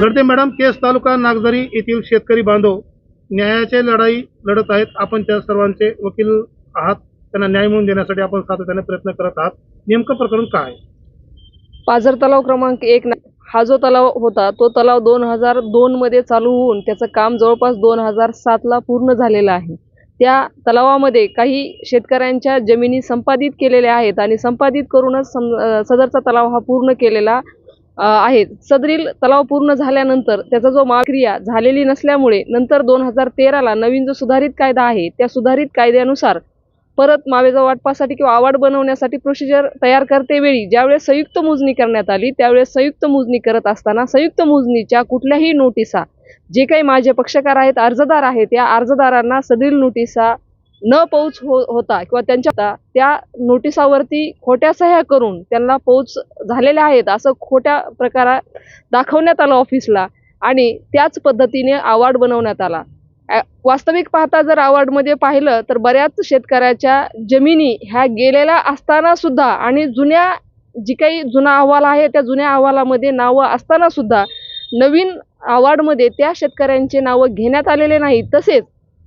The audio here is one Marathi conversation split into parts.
लढते मॅडम केस तालुका नागझरी येथील शेतकरी बांधव न्यायाची लढाई लढत आहेत. आपण त्या सर्वांचे वकील आहात. त्यांना न्याय मिळवून देण्यासाठी आपण सातत्याने प्रयत्न करत आहात. नेमकं प्रकरण काय पाझर तलाव क्रमांक एक हा जो तलाव होता तो तलाव दोन हजार दोन मध्ये चालू होऊन त्याचं काम जवळपास दोन हजार सातला पूर्ण झालेलं आहे. त्या तलावामध्ये काही शेतकऱ्यांच्या जमिनी संपादित केलेल्या आहेत आणि संपादित करूनच सम सदरचा तलाव हा पूर्ण केलेला आहेत. आहे सदरील तलाव पूर्ण झाल्यानंतर त्याचा जो माक्रिया झालेली नसल्यामुळे नंतर दोन हजार तेराला नवीन जो सुधारित कायदा आहे त्या सुधारित कायद्यानुसार परत मावेजा वाटपासाठी किंवा आवाड बनवण्यासाठी प्रोसिजर तयार करतेवेळी ज्यावेळेस संयुक्त मोजणी करण्यात आली त्यावेळेस संयुक्त मोजणी करत असताना संयुक्त मोजणीच्या कुठल्याही नोटिसा जे काही माझे पक्षकार आहेत अर्जदार आहेत या अर्जदारांना सदरील नोटिसा न पोच हो होता किंवा त्यांच्या त्या नोटिसावरती खोट्या सह्या करून त्यांना पोच झालेल्या आहेत असं खोट्या प्रकारात दाखवण्यात आलं ऑफिसला आणि त्याच पद्धतीने अवॉर्ड बनवण्यात आला. वास्तविक पाहता जर अवॉर्डमध्ये पाहिलं तर बऱ्याच शेतकऱ्याच्या जमिनी ह्या गेलेल्या असताना सुद्धा आणि जुन्या जी काही जुना अहवाल आहे त्या जुन्या अहवालामध्ये नावं असताना सुद्धा नवीन अवॉर्डमध्ये त्या शेतकऱ्यांचे नावं घेण्यात आलेले नाही तसेच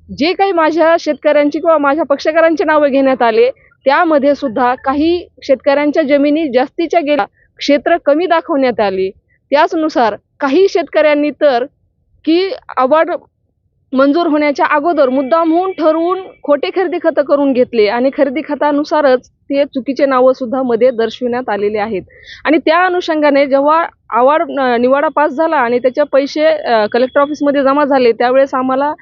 जे काही माझ्या शेतकऱ्यांची किंवा माझ्या पक्षकारांची नावं घेण्यात आले त्यामध्ये सुद्धा काही शेतकऱ्यांच्या जमिनी जास्तीच्या गेल्या क्षेत्र कमी दाखवण्यात आली. त्याचनुसार काही शेतकऱ्यांनी तर की अवॉर्ड मंजूर होण्याच्या अगोदर मुद्दामहून ठरवून खोटे खरेदी खतं करून घेतले आणि खरेदी खतानुसारच ते चुकीचे नावं सुद्धा मध्ये दर्शविण्यात आलेले आहेत. आणि त्या अनुषंगाने जेव्हा अवॉर्ड निवाडा पास झाला आणि त्याचे पैसे कलेक्टर ऑफिसमध्ये जमा झाले त्यावेळेस आम्हाला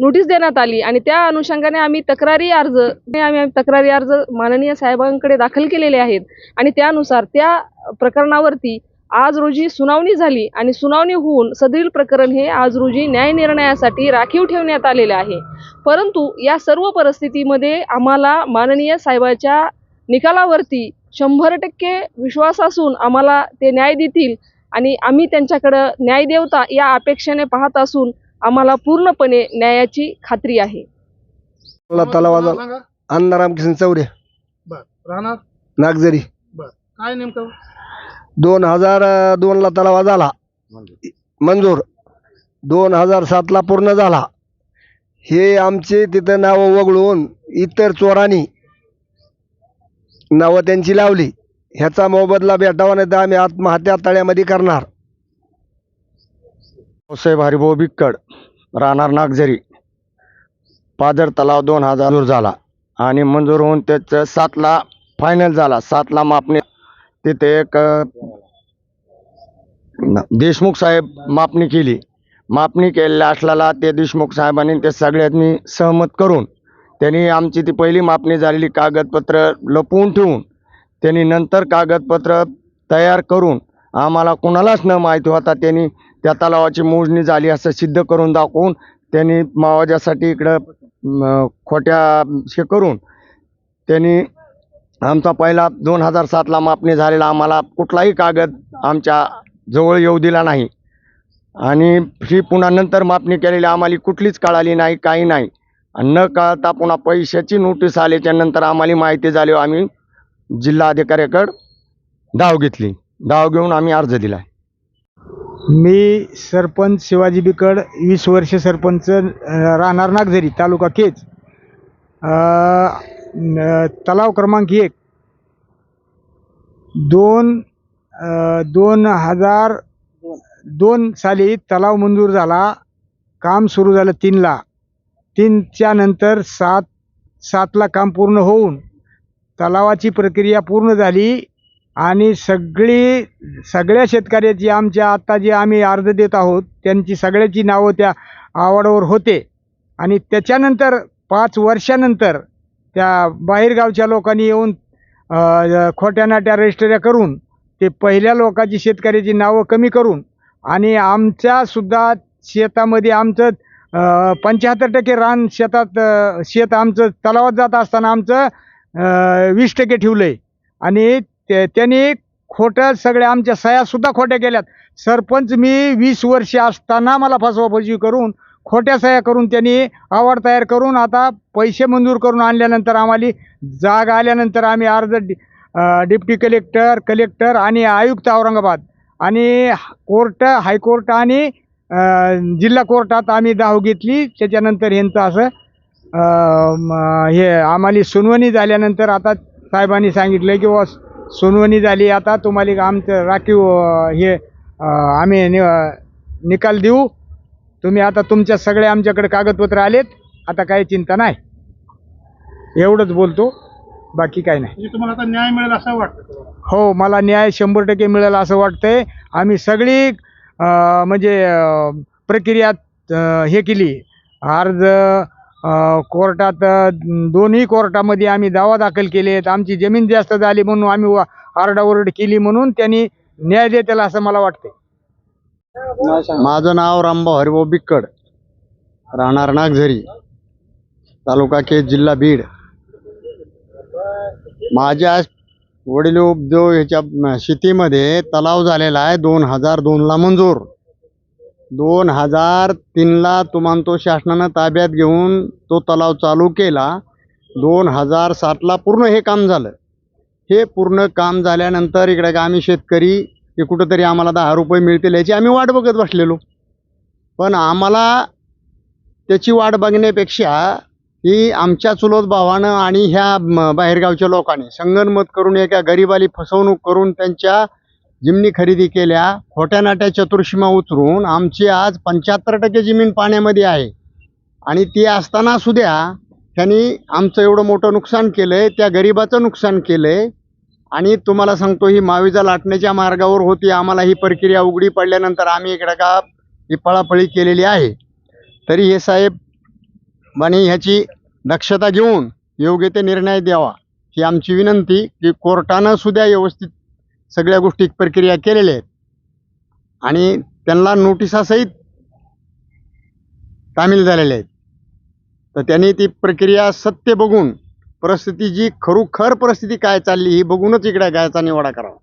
नोटीस देण्यात आली आणि त्या अनुषंगाने आम्ही तक्रारी अर्ज आम्ही आम्ही तक्रारी अर्ज माननीय साहेबांकडे दाखल केलेले आहेत. आणि त्यानुसार त्या प्रकरणावरती आज रोजी सुनावणी झाली आणि सुनावणी होऊन सदरील प्रकरण हे आज रोजी न्याय निर्णयासाठी राखीव ठेवण्यात आलेले आहे. परंतु या सर्व परिस्थितीमध्ये आम्हाला माननीय साहेबाच्या निकालावरती शंभर टक्के विश्वास असून आम्हाला ते न्याय देतील आणि आम्ही त्यांच्याकडं न्याय देवता या अपेक्षेने पाहत असून आम्हाला पूर्णपणे न्यायाची खात्री आहे. मला अण्णा रामकिशन चौरे. बर. राहणार? नागझरी. बर. काय नेमकं? दोन हजार दोनला तलावा झाला. मंजूर. दोन हजार सातला पूर्ण झाला. हे आमचे तिथं नावं वगळून इतर चोरांनी नावं त्यांची लावली. ह्याचा मोबदला भेटावा नाही तर आम्ही आत्महत्या तळ्यामध्ये करणार. साहेब हरिभाऊ बिक्कड राहणार नागझरी. पादर तलाव दोन हजार मंजूर झाला आणि मंजूर होऊन त्याचं सातला फायनल झाला. सातला मापणी तिथे एक देशमुख साहेब मापणी केली. मापणी केलेल्या असल्याला ते देशमुख साहेबांनी ते सगळ्यांनी सहमत करून त्यांनी आमची ती पहिली मापणी झालेली कागदपत्र लपवून ठेवून त्यांनी नंतर कागदपत्र तयार करून आम्हाला कुणालाच न माहिती होता त्यांनी त्या तलावाची मोजणी झाली असं सिद्ध करून दाखवून त्यांनी मावाजासाठी इकडं म, खोट्या हे करून त्यांनी आमचा पहिला दोन हजार सातला मापणी झालेला आम्हाला कुठलाही कागद आमच्या जवळ येऊ दिला नाही. आणि ही पुन्हा नंतर मापणी केलेली आम्हाला कुठलीच कळाली नाही काही नाही. आणि न कळता पुन्हा पैशाची नोटीस आल्याच्यानंतर आम्हाला माहिती झाली आम्ही जिल्हा अधिकाऱ्याकडं धाव घेतली. धाव घेऊन आम्ही अर्ज दिला. मी सरपंच शिवाजी बिकड वीस वर्ष सरपंच राहणार नागझरी तालुका केज. तलाव क्रमांक एक. दोन दोन हजार दोन साली तलाव मंजूर झाला. काम सुरू झालं तीनला. तीनच्या नंतर सात सातला काम पूर्ण होऊन तलावाची प्रक्रिया पूर्ण झाली. आणि सगळी सगळ्या शेतकऱ्याची आमच्या आत्ता जे आम्ही अर्ज देत आहोत त्यांची सगळ्याची नावं त्या आवडावर होते. आणि त्याच्यानंतर पाच वर्षानंतर त्या बाहेरगावच्या लोकांनी येऊन खोट्यानाट्या खोट्या नाट्या रजिस्टऱ्या करून ते पहिल्या लोकांची शेतकऱ्याची नावं कमी करून आणि आमच्यासुद्धा शेतामध्ये आमचं पंच्याहत्तर टक्के रान शेतात शेत आमचं तलावात जात असताना आमचं वीस टक्के ठेवलं आहे आणि ते त्यांनी खोटं सगळ्या आमच्या सह्यासुद्धा खोट्या केल्यात. सरपंच मी वीस वर्षे असताना मला फसवाफसवी करून खोट्या सह्या करून त्यांनी आवड तयार करून आता पैसे मंजूर करून आणल्यानंतर आम्हाला जाग आल्यानंतर आम्ही अर्ज डि डिप्टी कलेक्टर कलेक्टर आणि आयुक्त औरंगाबाद आणि कोर्ट हायकोर्ट आणि जिल्हा कोर्टात आम्ही धाव घेतली. त्याच्यानंतर यांचं असं हे आम्हाला सुनवणी झाल्यानंतर आता साहेबांनी सांगितलं की व सुनवणी झाली. आता तुम्हाला आमचं राखीव हे आम्ही नि निकाल देऊ. तुम्ही आता तुमच्या सगळे आमच्याकडे कागदपत्र आलेत. आता काही चिंता नाही. एवढंच बोलतो. बाकी काही नाही. म्हणजे तुम्हाला आता न्याय मिळेल असं वाटतं? हो मला न्याय शंभर टक्के मिळेल असं वाटतंय. आम्ही सगळी म्हणजे अं, हे केली. अर्ज कोर्टात दोन्ही कोर्टामध्ये आम्ही दावा दाखल केलेत आमची जमीन जास्त झाली म्हणून आम्ही आरडाओरड केली म्हणून त्यांनी न्याय देतील असं मला वाटतंय. माझं नाव रामभाऊ हरिभाऊ बिक्कड. राहणार नागझरी तालुका केस जिल्हा बीड. माझ्या वडील उद्योग ह्याच्या शेतीमध्ये तलाव झालेला आहे. दोन हजार दोनला मंजूर. दोन हजार तीनला तुम्हाला शासनानं ताब्यात घेऊन तो तलाव चालू केला. दोन हजार सातला पूर्ण हे काम झालं. हे पूर्ण काम झाल्यानंतर इकडे का आम्ही शेतकरी की कुठंतरी आम्हाला दहा रुपये मिळतील याची आम्ही वाट बघत बसलेलो. पण आम्हाला त्याची वाट बघण्यापेक्षा ही आमच्या चुलत भावानं आणि ह्या बाहेरगावच्या लोकांनी संगनमत करून एका गरिबाली फसवणूक करून त्यांच्या जिमनी खरेदी केल्या खोट्या नाट्या चतुर्शीमा उतरून आमची आज पंच्याहत्तर टक्के जमीन पाण्यामध्ये आहे. आणि ती असताना सुद्धा त्यांनी आमचं एवढं मोठं नुकसान केलं आहे त्या गरिबाचं नुकसान केलं आहे आणि तुम्हाला सांगतो ही माविजा लाटण्याच्या मार्गावर होती. आम्हाला ही प्रक्रिया उघडी पडल्यानंतर आम्ही इकडं का ही पळापळी केलेली आहे. तरी हे साहेब आणि ह्याची दक्षता घेऊन योग्य ते निर्णय द्यावा ही आमची विनंती की कोर्टानं सुद्धा व्यवस्थित सगळ्या गोष्टी प्रक्रिया केलेल्या आहेत. आणि त्यांना नोटिसासहित तामील झालेल्या आहेत. तर त्यांनी ती प्रक्रिया सत्य बघून परिस्थिती जी खरोखर परिस्थिती काय चालली ही बघूनच इकडे गायचा निवाडा करावा.